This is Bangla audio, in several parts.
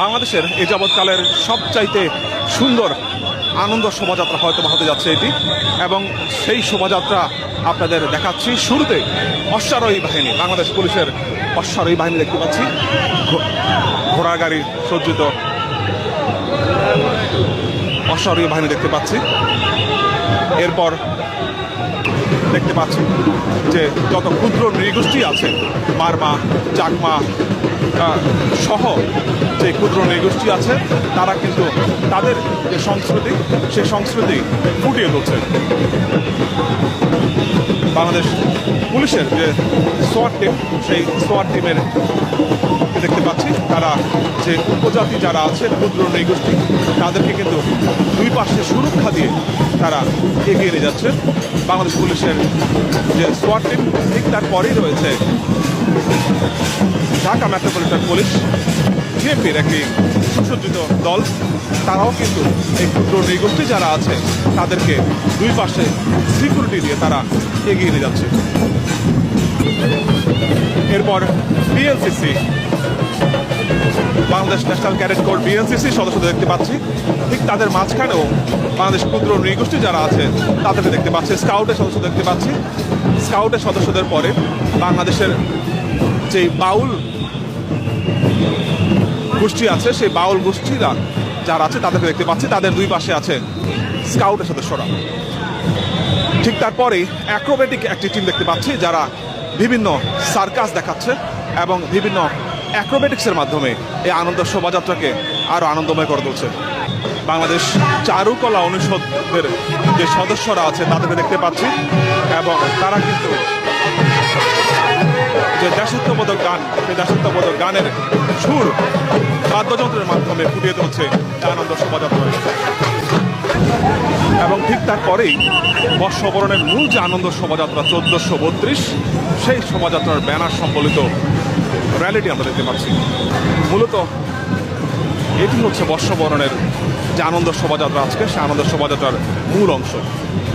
বাংলাদেশের এ যাবৎকালের সবচাইতে সুন্দর আনন্দ শোভাযাত্রা হয়তো হতে যাচ্ছে এটি। এবং সেই শোভাযাত্রা আপনাদের দেখাচ্ছি। শুরুতে অশ্বারোহী বাহিনী, বাংলাদেশ পুলিশের অশ্বারোহী বাহিনী দেখতে পাচ্ছি। ঘোড়া গাড়ি সজ্জিত অশ্বারোহী বাহিনী দেখতে পাচ্ছি। এরপর দেখতে পাচ্ছি যে যত ক্ষুদ্র নৃগোষ্ঠী আছে, মারমা, চাকমা সহ যে ক্ষুদ্র নৃগোষ্ঠী আছে, তারা কিন্তু তাদের যে সংস্কৃতি সেই সংস্কৃতি ফুটিয়ে তুলছে। বাংলাদেশ পুলিশের যে সোয়াট টিম, সেই সোয়াট টিমের দেখতে পাচ্ছি, তারা যে উপজাতি যারা আছে, ক্ষুদ্র নৃগোষ্ঠী, তাদেরকে কিন্তু দুই পাশে সুরক্ষা দিয়ে তারা এগিয়ে নিয়ে যাচ্ছে। বাংলাদেশ পুলিশের যে সোয়াট টিম, ঠিক তারপরেই রয়েছে ঢাকা মেট্রোপলিটন পুলিশ। বিএনপির একটি সুসজ্জিত দল, তারাও কিন্তু এই ক্ষুদ্র নৃগোষ্ঠী যারা আছে, তাদেরকে দুই পাশে সিকিউরিটি দিয়ে তারা এগিয়ে নিয়ে যাচ্ছে। এরপর BNCC, Bangladesh national cadet corps BNCC সদস্যদের দেখতে পাচ্ছি। ঠিক তাদের মাঝখানেও বাংলাদেশ ক্ষুদ্র নৃগোষ্ঠী যারা আছে, তাদেরকে দেখতে পাচ্ছি। স্কাউটের সদস্য দেখতে পাচ্ছি। স্কাউটের সদস্যদের পরে বাংলাদেশের যে বাউল গোষ্ঠী আছে, সেই বাউল গোষ্ঠীরা যারা আছে তাদেরকে দেখতে পাচ্ছি। তাদের দুই পাশে আছে স্কাউটের সদস্যরা। ঠিক তারপরেই অ্যাক্রোবেটিক একটি টিম দেখতে পাচ্ছি যারা বিভিন্ন সার্কাস দেখাচ্ছে এবং বিভিন্ন অ্যাক্রোবেটিক্সের মাধ্যমে এই আনন্দ শোভাযাত্রাকে আরও আনন্দময় করে তুলছে। বাংলাদেশ চারুকলা অনুষদের যে সদস্যরা আছে তাদেরকে দেখতে পাচ্ছি এবং তারা কিন্তু যে দেশাত্মবোধক গান, সেই দেশাত্মবোধক গানের সুর বাদ্যযন্ত্রের মাধ্যমে ফুটিয়ে তুলছে আনন্দ শোভাযাত্রা। এবং ঠিক তারপরেই বর্ষবরণের মূল যে আনন্দ শোভাযাত্রা, চোদ্দশো বত্রিশ, সেই শোভাযাত্রার ব্যানার সম্বলিত র্যালিটি আমরা দেখতে পাচ্ছি। মূলত এটি হচ্ছে বর্ষবরণের যে আনন্দ শোভাযাত্রা আজকে, সে আনন্দ শোভাযাত্রার মূল অংশ।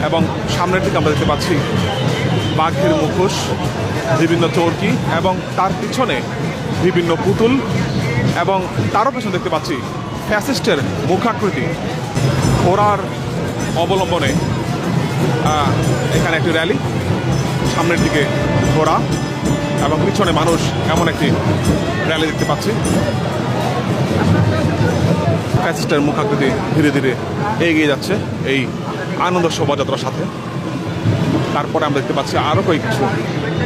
এবং সামনের দিকে আমরা দেখতে পাচ্ছি বাঘের মুখোশ, বিভিন্ন চরকি এবং তার পিছনে বিভিন্ন পুতুল এবং তারও পেছনে দেখতে পাচ্ছি ফ্যাসিস্টের মুখাকৃতি। ঘোড়ার অবলম্বনে এখানে একটি র্যালি, সামনের দিকে ঘোড়া এবং পিছনে মানুষ এমন একটি র্যালি দেখতে পাচ্ছি। ফ্যাসিস্টের মুখাকৃতি ধীরে ধীরে এগিয়ে যাচ্ছে এই আনন্দ শোভাযাত্রার সাথে। তারপরে আমরা দেখতে পাচ্ছি আরও কয়েক কিছু।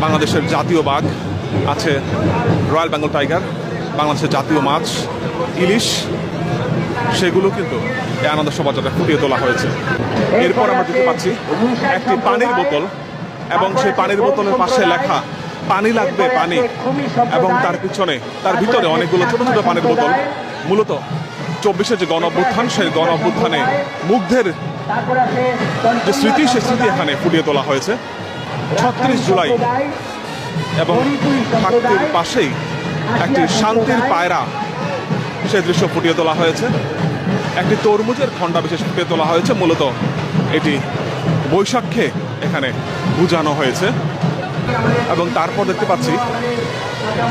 বাংলাদেশের জাতীয় বাঘ আছে রয়্যাল বেঙ্গল টাইগার। বাংলাদেশের জাতীয় মাছ, ইলিশ, সেগুলো কিন্তু এই আনন্দ শোভাযাত্রা ফুটিয়ে তোলা হয়েছে। এরপর আমরা দেখতে পাচ্ছি একটি পানির বোতল এবং সেই পানির বোতলের পাশে লেখা, পানি লাগবে, পানি। এবং তার পিছনে, তার ভিতরে অনেকগুলো ছোট ছোট পানির বোতল। মূলত চব্বিশে যে গণ সেই গণ মুগ্ধের যে স্মৃতি সে স্মৃতি এখানে ফুটিয়ে তোলা হয়েছে। ছত্রিশ জুলাই এবং পাশেই একটি শান্তির পায়রা সে দৃশ্য ফুটিয়ে তোলা হয়েছে। একটি তরমুজের খণ্ডা বিশেষ ফুটিয়ে তোলা হয়েছে। মূলত এটি বৈশাখে এখানে বুঝানো হয়েছে। এবং তারপর দেখতে পাচ্ছি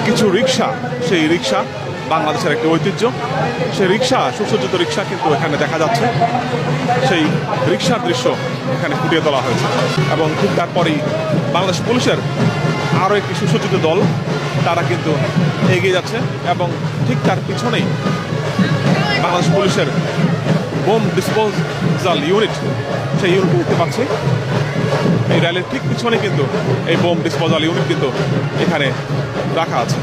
কিছু রিক্সা সেই রিক্সা বাংলাদেশের একটি ঐতিহ্য। সেই রিক্সা সুসজ্জিত রিক্সা কিন্তু এখানে দেখা যাচ্ছে। সেই রিক্সার দৃশ্য এখানে ফুটিয়ে তোলা হয়েছে। এবং ঠিক তারপরেই বাংলাদেশ পুলিশের আরও একটি সুসজ্জিত দল তারা কিন্তু এগিয়ে যাচ্ছে এবং ঠিক তার পিছনেই বাংলাদেশ পুলিশের বোম ডিসপোজাল ইউনিট সেই ইউনিট দেখতে পাচ্ছি। এই র্যালির ঠিক পিছনে কিন্তু এই বোম ডিসপোজাল ইউনিট কিন্তু এখানে রাখা আছে।